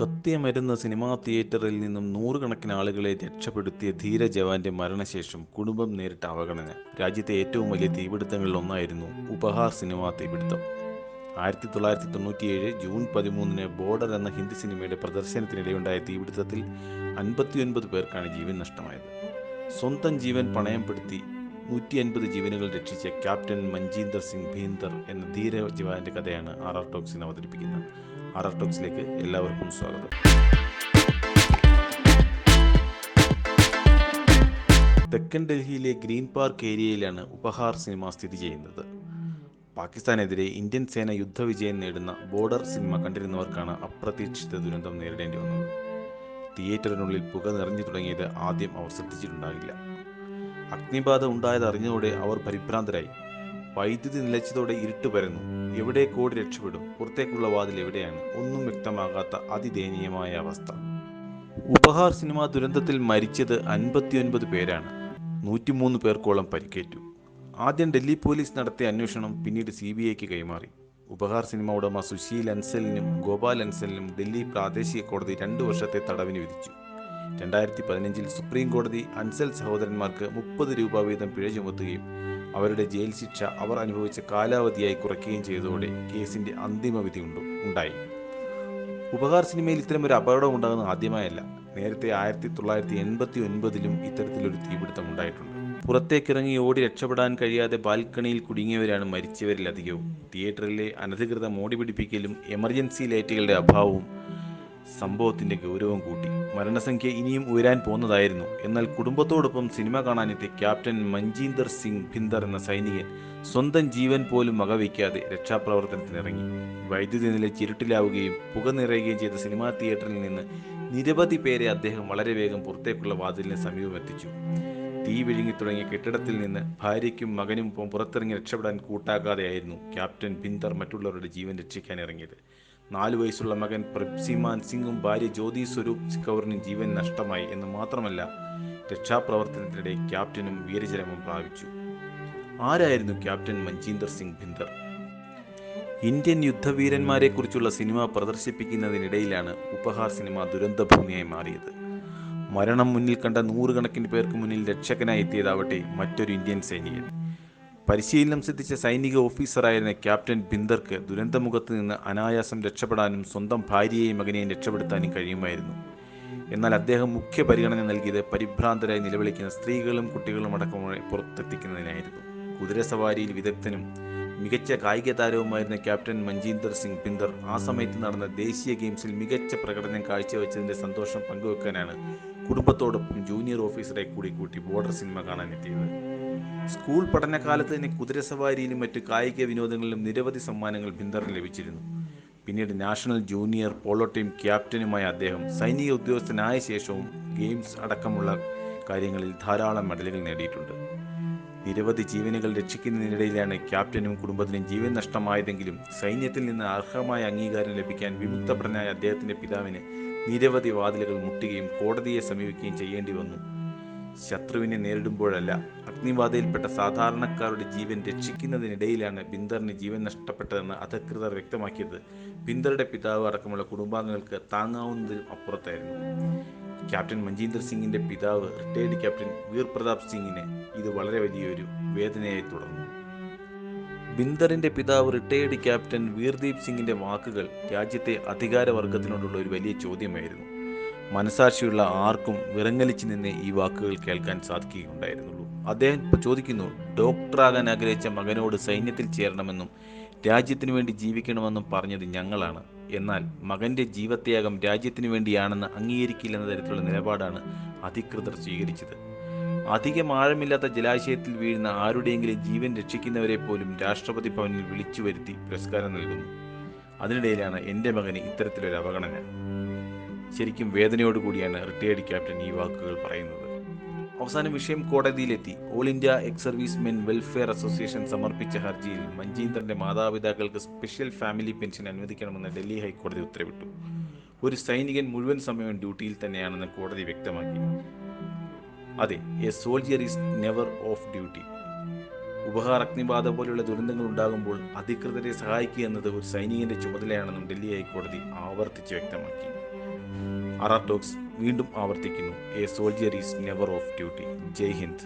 കത്തിയമരുന്ന cinema തിയേറ്ററിൽ നിന്നും നൂറുകണക്കിന് ആളുകളെ രക്ഷപ്പെടുത്തിയ ധീര ജവാന്റെ മരണശേഷം കുടുംബം നേരിട്ട അവഗണന. രാജ്യത്തെ ഏറ്റവും വലിയ തീപിടുത്തങ്ങളിൽ ഒന്നായിരുന്നു ഉപഹാർ സിനിമാ തീപിടുത്തം. ആയിരത്തി തൊള്ളായിരത്തി തൊണ്ണൂറ്റിയേഴ് ജൂൺ പതിമൂന്നിന് ബോർഡർ എന്ന ഹിന്ദി സിനിമയുടെ പ്രദർശനത്തിനിടെയുണ്ടായ തീപിടുത്തത്തിൽ അൻപത്തിയൊൻപത് പേർക്കാണ് ജീവൻ നഷ്ടമായത്. സ്വന്തം ജീവൻ പണയപ്പെടുത്തി നൂറ്റി അൻപത് ജീവനുകൾ രക്ഷിച്ച ക്യാപ്റ്റൻ മഞ്ജീന്ദർ സിംഗ് ഭീന്ദർ എന്ന ധീര ജവാന്റെ കഥയാണ് ആർ ആർ ടോക്സിന് അവതരിപ്പിക്കുന്നത്. ആർ ആർ ടോക്സിലേക്ക് എല്ലാവർക്കും സ്വാഗതം. തെക്കൻ ഡൽഹിയിലെ ഗ്രീൻ പാർക്ക് ഏരിയയിലാണ് ഉപഹാർ സിനിമ സ്ഥിതി ചെയ്യുന്നത്. പാകിസ്ഥാനെതിരെ ഇന്ത്യൻ സേന യുദ്ധവിജയം നേടുന്ന ബോർഡർ സിനിമ കണ്ടിരുന്നവർക്കാണ് അപ്രതീക്ഷിത ദുരന്തം നേരിടേണ്ടി വന്നത്. തിയേറ്ററിനുള്ളിൽ പുക നിറഞ്ഞു തുടങ്ങിയത് ആദ്യം അവർ ശ്രദ്ധിച്ചിട്ടുണ്ടാകില്ല. അഗ്നിബാധ ഉണ്ടായത് അറിഞ്ഞതോടെ അവർ പരിഭ്രാന്തരായി. വൈദ്യുതി നിലച്ചതോടെ ഇരുട്ട് പരന്നു. എവിടെ കോടി രക്ഷപ്പെടും? പുറത്തേക്കുള്ള വാതിൽ എവിടെയാണ്? ഒന്നും വ്യക്തമാകാത്ത അതിദയനീയമായ അവസ്ഥ. ഉപഹാർ സിനിമ ദുരന്തത്തിൽ മരിച്ചത് അൻപത്തിയൊൻപത് പേരാണ്. നൂറ്റിമൂന്ന് പേർക്കോളം പരിക്കേറ്റു. ആദ്യം ഡൽഹി പോലീസ് നടത്തിയ അന്വേഷണം പിന്നീട് സി ബി ഐക്ക് കൈമാറി. ഉപഹാർ സിനിമ ഉടമ സുശീൽ അൻസലിനും ഗോപാൽ അൻസലിനും ഡൽഹി പ്രാദേശിക കോടതി രണ്ടു വർഷത്തെ തടവിന് വിധിച്ചു. രണ്ടായിരത്തി പതിനഞ്ചിൽ സുപ്രീം കോടതി അൻസൽ സഹോദരന്മാർക്ക് മുപ്പത് രൂപ വീതം പിഴ ചുമത്തുകയും അവരുടെ ജയിൽ ശിക്ഷ അവർ അനുഭവിച്ച കാലാവധിയായി കുറയ്ക്കുകയും ചെയ്തതോടെ കേസിന്റെ അന്തിമ വിധി ഉണ്ട് ഉണ്ടായി. ഉപകാർ സിനിമയിൽ ഇത്തരം ഒരു അപകടം ഉണ്ടാകുന്ന ആദ്യമായല്ല. നേരത്തെ ആയിരത്തി തൊള്ളായിരത്തി എൺപത്തി ഒൻപതിലും ഇത്തരത്തിലൊരു തീപിടുത്തം ഉണ്ടായിട്ടുണ്ട്. പുറത്തേക്കിറങ്ങി ഓടി രക്ഷപ്പെടാൻ കഴിയാതെ ബാൽക്കണിയിൽ കുടുങ്ങിയവരാണ് മരിച്ചവരിൽ അധികവും. തിയേറ്ററിലെ അനധികൃത മോടി പിടിപ്പിക്കലും എമർജൻസി ലൈറ്റുകളുടെ അഭാവവും സംഭവത്തിന്റെ ഗൗരവം കൂട്ടി. മരണസംഖ്യ ഇനിയും ഉയരാൻ പോകുന്നതായിരുന്നു. എന്നാൽ കുടുംബത്തോടൊപ്പം സിനിമ കാണാനെത്തിയ ക്യാപ്റ്റൻ മഞ്ജീന്ദർ സിംഗ് ഭിന്ദർ എന്ന സൈനികൻ സ്വന്തം ജീവൻ പോലും വകവയ്ക്കാതെ രക്ഷാപ്രവർത്തനത്തിനിറങ്ങി വൈദ്യുതി നില ചിരുട്ടിലാവുകയും പുക നിറയുകയും ചെയ്ത സിനിമാ തിയേറ്ററിൽ നിന്ന് നിരവധി പേരെ അദ്ദേഹം വളരെ വേഗം പുറത്തേക്കുള്ള വാതിലിന് സമീപമെത്തിച്ചു തീ വിഴുങ്ങി തുടങ്ങിയ കെട്ടിടത്തിൽ നിന്ന് ഭാര്യയ്ക്കും മകനും പുറത്തിറങ്ങി രക്ഷപ്പെടാൻ കൂട്ടാക്കാതെയായിരുന്നു ക്യാപ്റ്റൻ ഭിന്ദർ മറ്റുള്ളവരുടെ ജീവൻ രക്ഷിക്കാൻ ഇറങ്ങിയത്. നാലു വയസ്സുള്ള മകൻ പ്രിപ്സിമാൻ സിംഗും ഭാര്യ ജ്യോതി സ്വരൂപ് കൗറിനും ജീവൻ നഷ്ടമായി എന്ന് മാത്രമല്ല രക്ഷാപ്രവർത്തനത്തിനിടെ ക്യാപ്റ്റനും വീരചരമം പ്രാപിച്ചു. ആരായിരുന്നു ക്യാപ്റ്റൻ മഞ്ജീന്ദർ സിംഗ് ഭിന്ദർ ഇന്ത്യൻ യുദ്ധവീരന്മാരെക്കുറിച്ചുള്ള സിനിമ പ്രദർശിപ്പിക്കുന്നതിനിടയിലാണ് ഉപഹാർ സിനിമ ദുരന്തഭൂമിയായി മാറിയത്. മരണം മുന്നിൽ കണ്ട നൂറുകണക്കിന് പേർക്ക് മുന്നിൽ രക്ഷകനായി എത്തിയതാവട്ടെ മറ്റൊരു ഇന്ത്യൻ സൈനികൻ. പരിശീലനം സിദ്ധിച്ച സൈനിക ഓഫീസറായിരുന്ന ക്യാപ്റ്റൻ ബിന്ദർക്ക് ദുരന്തമുഖത്ത് നിന്ന് അനായാസം രക്ഷപ്പെടാനും സ്വന്തം ഭാര്യയെയും മകനെയും രക്ഷപ്പെടുത്താനും കഴിയുമായിരുന്നു. എന്നാൽ അദ്ദേഹം മുഖ്യ പരിഗണന നൽകിയത് പരിഭ്രാന്തരായി നിലവിളിക്കുന്ന സ്ത്രീകളും കുട്ടികളും അടക്കം പുറത്തെത്തിക്കുന്നതിനായിരുന്നു. കുതിരസവാരിയിൽ വിദഗ്ധനും മികച്ച കായിക താരവുമായിരുന്ന ക്യാപ്റ്റൻ മഞ്ജീന്ദർ സിംഗ് ബിന്ദർ ആ സമയത്ത് നടന്ന ദേശീയ ഗെയിംസിൽ മികച്ച പ്രകടനം കാഴ്ചവെച്ചതിന്റെ സന്തോഷം പങ്കുവെക്കാനാണ് കുടുംബത്തോടൊപ്പം ജൂനിയർ ഓഫീസറെ കൂടി കൂട്ടി ബോർഡർ സിനിമ കാണാനെത്തിയത് സ്കൂൾ പഠനകാലത്ത് തന്നെ കുതിരസവാരിയിലും മറ്റ് കായിക വിനോദങ്ങളിലും നിരവധി സമ്മാനങ്ങൾ ബിന്ദറിന് ലഭിച്ചിരുന്നു. പിന്നീട് നാഷണൽ ജൂനിയർ പോളോ ടീം ക്യാപ്റ്റനുമായ അദ്ദേഹം സൈനിക ഉദ്യോഗസ്ഥനായ ശേഷവും ഗെയിംസ് അടക്കമുള്ള കാര്യങ്ങളിൽ ധാരാളം മെഡലുകൾ നേടിയിട്ടുണ്ട്. നിരവധി ജീവനുകൾ രക്ഷിക്കുന്നതിനിടയിലാണ് ക്യാപ്റ്റനും കുടുംബത്തിനും ജീവൻ നഷ്ടമായതെങ്കിലും സൈന്യത്തിൽ നിന്ന് അർഹമായ അംഗീകാരം ലഭിക്കാൻ വിമുക്തഭടനായ അദ്ദേഹത്തിന്റെ പിതാവിന് നിരവധി വാതിലുകൾ മുട്ടുകയും കോടതിയെ സമീപിക്കുകയും ചെയ്യേണ്ടി വന്നു. ശത്രുവിനെ നേരിടുമ്പോഴല്ല അഗ്നിബാധയിൽപ്പെട്ട സാധാരണക്കാരുടെ ജീവൻ രക്ഷിക്കുന്നതിനിടയിലാണ് ബിന്ദറിന് ജീവൻ നഷ്ടപ്പെട്ടതെന്ന് അധികൃതർ വ്യക്തമാക്കിയത്. ബിന്ദറുടെ പിതാവ് അടക്കമുള്ള കുടുംബാംഗങ്ങൾക്ക് താങ്ങാവുന്നതിലും അപ്പുറത്തായിരുന്നു. ക്യാപ്റ്റൻ മഞ്ജീന്ദർ സിംഗിന്റെ പിതാവ് റിട്ടയർഡ് ക്യാപ്റ്റൻ വീർ പ്രതാപ് സിംഗിന് ഇത് വളരെ വലിയൊരു വേദനയായി തുടർന്നു. ബിന്ദറിന്റെ പിതാവ് റിട്ടയേർഡ് ക്യാപ്റ്റൻ വീർദീപ് സിംഗിന്റെ വാക്കുകൾ രാജ്യത്തെ അധികാരവർഗത്തിനോടുള്ള ഒരു വലിയ ചോദ്യമായിരുന്നു. മനസാക്ഷിയുള്ള ആർക്കും വിറങ്ങലിച്ചു നിന്ന് ഈ വാക്കുകൾ കേൾക്കാൻ സാധിക്കുകയുണ്ടായിരുന്നുള്ളൂ. അദ്ദേഹം ചോദിക്കുന്നു ഡോക്ടറാകാൻ ആഗ്രഹിച്ച മകനോട് സൈന്യത്തിൽ ചേരണമെന്നും രാജ്യത്തിനു വേണ്ടി ജീവിക്കണമെന്നും പറഞ്ഞത് ഞങ്ങളാണ്. എന്നാൽ മകന്റെ ജീവത്യാഗം രാജ്യത്തിനു വേണ്ടിയാണെന്ന് അംഗീകരിക്കില്ലെന്ന തരത്തിലുള്ള നിലപാടാണ് അധികൃതർ സ്വീകരിച്ചത്. അധികം ആഴമില്ലാത്ത ജലാശയത്തിൽ വീഴുന്ന ആരുടെയെങ്കിലും ജീവൻ രക്ഷിക്കുന്നവരെ പോലും രാഷ്ട്രപതി ഭവനിൽ വിളിച്ചു വരുത്തി പുരസ്കാരം നൽകുന്നു. അതിനിടയിലാണ് എന്റെ മകന് ഇത്തരത്തിലൊരു അവഗണന ശരിക്കും വേദനയോടുകൂടിയാണ് റിട്ടയർഡ് ക്യാപ്റ്റൻ ഈ വാക്കുകൾ പറയുന്നത്. അവസാന വിഷയം കോടതിയിലെത്തി. All India ex servicemen welfare association സമർപ്പിച്ച ഹർജിയിൽ മഞ്ജീന്ദറിന്റെ മാതാപിതാക്കൾക്ക് സ്പെഷ്യൽ ഫാമിലി പെൻഷൻ അനുവദിക്കണമെന്ന് ഡൽഹി ഹൈക്കോടതി ഉത്തരവിട്ടു. ഒരു സൈനികൻ മുഴുവൻ സമയവും ഡ്യൂട്ടിയിൽ തന്നെയാണെന്ന് കോടതി വ്യക്തമാക്കി. അതെ a soldier is never off duty Uphaar അഗ്നിബാധ പോലെയുള്ള ദുരന്തങ്ങൾ ഉണ്ടാകുമ്പോൾ അധികൃതരെ സഹായിക്കുക എന്നത് ഒരു സൈനികന്റെ ചുമതലയാണെന്നും ഡൽഹി ഹൈക്കോടതി ആവർത്തിച്ച് വ്യക്തമാക്കി. അറാർ ടോക്സ് വീണ്ടും ആവർത്തിക്കുന്നു. A soldier is never off duty Jai Hind.